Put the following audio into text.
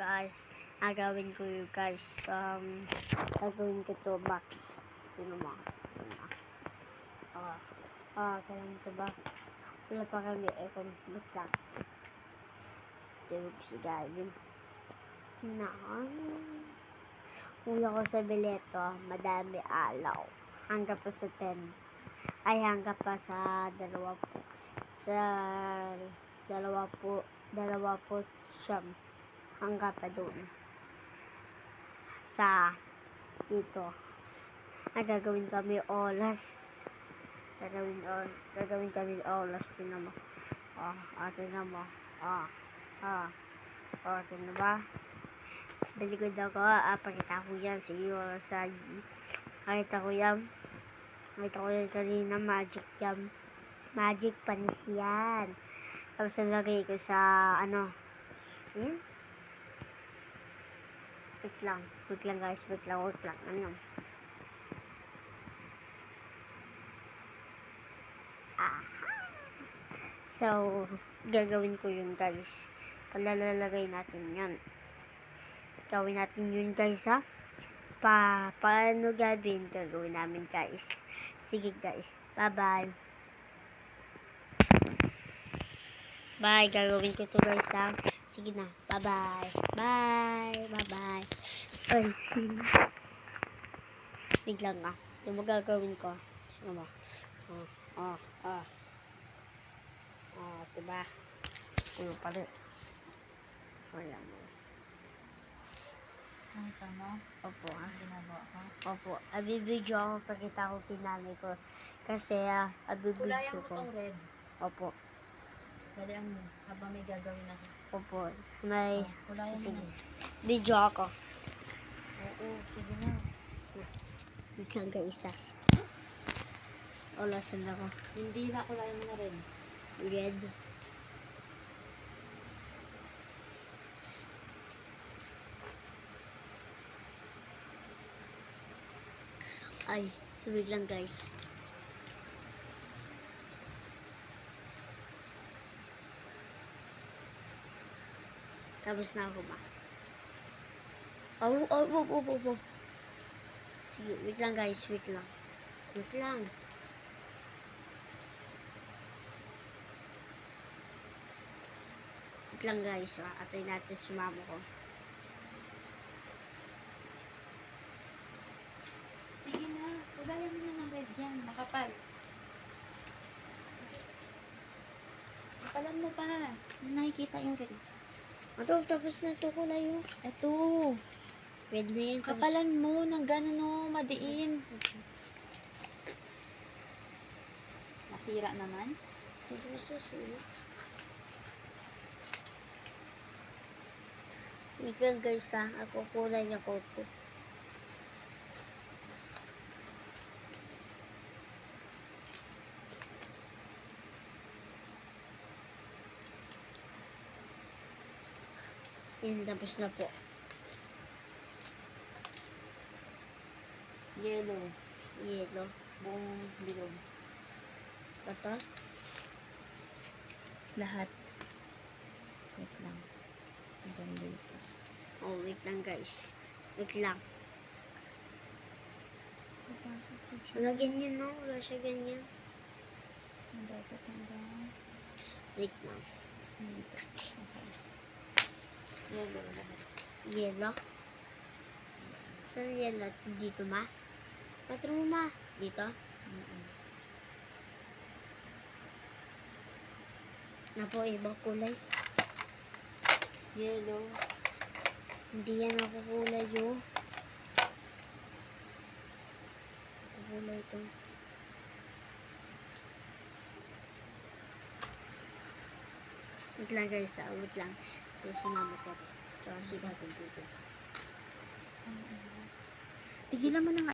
guys. Nagawin ko yung guys. Um, gagawin ko to box. Sino mo? Ah, ah, kailan to ba? Wala pa kami aircon. Ba't lang? Tawag si Gavin. Naan. Uwi ako sa bileto. Madami alaw. Hanggang pa sa 10. Ay, hanggang pa sa dalawa po. Sa dalawa po. Dalawa po siyam. Hanggang pa doon. Sa dito. Nagagawin kami olas. Gagawin, o, gagawin kami olas. Tinan mo. Oh, ah, tinan mo. Ah, ah. Oh, tinan ba? Balikod ako. Ah, pakita ko yan sa iyo. Sa, pakita ko yan. Pakita ko yan kanina. Magic yan. Magic panis yan. Tapos nalagay ko sa, ano, yun. Wait lang. Wait lang guys. Wait lang. Wait lang. Ano yun? So, gagawin ko yun guys. Palalalagay natin yan. Gawin natin yun guys ha. Pa, paano gagawin? Gagawin namin guys. Sige guys. Bye bye. Bye. Gagawin ko to guys ha. Sige na. Bye bye. Bye. Bye bye. Ay. Wait lang ah. Ito mo gagawin ko. Ano ba? Oh, oh, oh. Oh, diba? Ano pa rin? Wala mo. Ang tama, Opo, ah. ginagawa ko. Opo. Abibidyo ako pagkita ko kinanay ko. Kasi, ah, abibidyo Kulayan mo ko. tong red. Opo. Dali ang habang may gagawin ako. Opo. May, Oh, kulayan mo na. Video ako. Oo, sige na. Wait lang guys, ah. Olasan ako. Hindi na kulayan mo na rin. Red. Ay, sabig lang guys. Tapos na ako ba? Oh, oh, oh, oh, oh, oh. Sige, wait lang guys, wait lang. Wait lang. Wait lang guys, ah. Atay natin si mama ko. Sige na, kulayan mo na ng red yan. Makapal. Kapalan mo pa. Nakikita yung red. Ito, tapos na ito ko lang yung Ito. red na tapos- Kapalan mo ng gano'n o madiin. Masira naman. Hindi mo sasino. Wait lang guys ha. Ako kulay niya coat ko. Yan, tapos na po. Yellow. Yellow. Buong bilog. Ito. Lahat. Wait lang. Ang ganda ito. Oh, wait lang guys. Wait lang. Wala ganyan no? Wala siya ganyan. Ang dapat hanggang Wait lang. dito. Okay. Yellow. Yellow. Saan yellow? Dito ma? Patro mo ma. Dito? Mm-mm. Na po, ibang kulay. Yellow. Hindi yan ako kulay yo. Ako kulay ito. Wait lang guys, ah, wait lang. So, si mama ko. Tsaka si gagawin ko. Ano, ano? Pigilan mo na nga